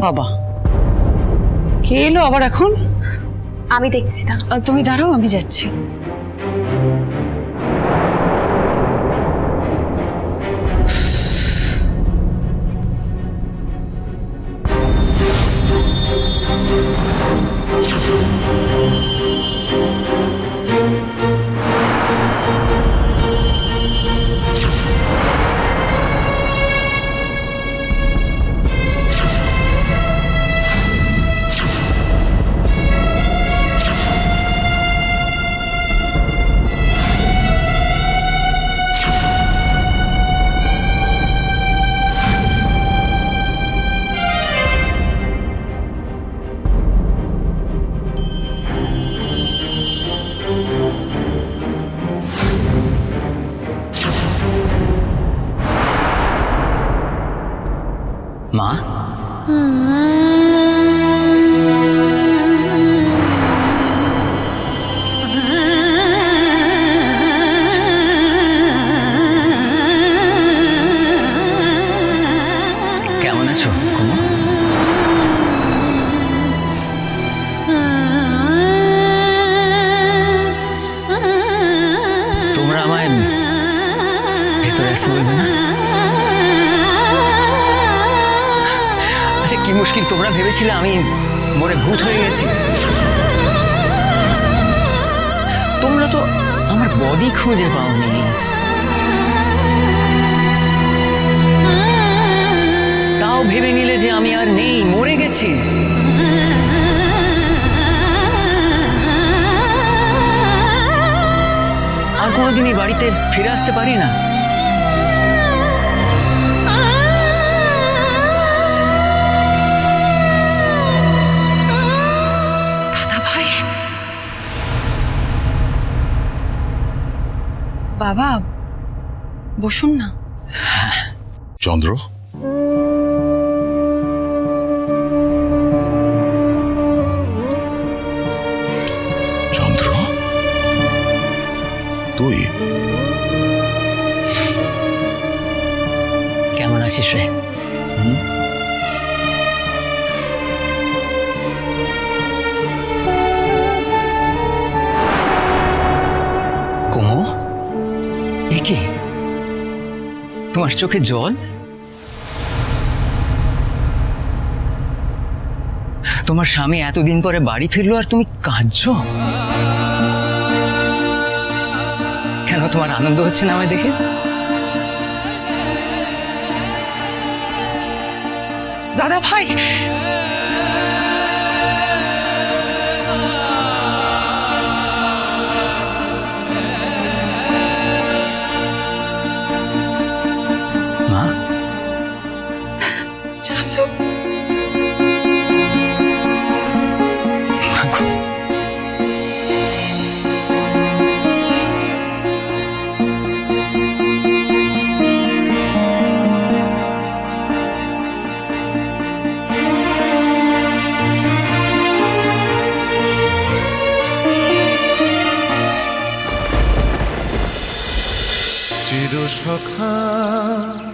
বাবা। কে এলো আবার এখন? আমি দেখছি না তুমি দাঁড়াও আমি যাচ্ছি। মা? কেমন আছো কুমু? তোমরা আমায় ভেতরে আসতে বলবে না? কি মুশকিল তোমরা ভেবেছিলে? আমি মনে ভূত হয়ে গেছি। তোমরা তো আমার বডি খুঁজে পাওনি। তাও ভেবে নিলে যে আমি আর নেই, মরে গেছি। আর কোনোদিন এই বাড়িতে ফিরে আসতে পারি না। বাবা বসুন না। চন্দ্র? চন্দ্র? তুই? কেমন আছিস রে? তোমার চোখে জল? তোমার স্বামী এতদিন পরে বাড়ি ফিরলো আর তুমি কাঁদছ? কেন তোমার আনন্দ হচ্ছে না আমায় দেখে? দাদা ভাই গেছো চির সখা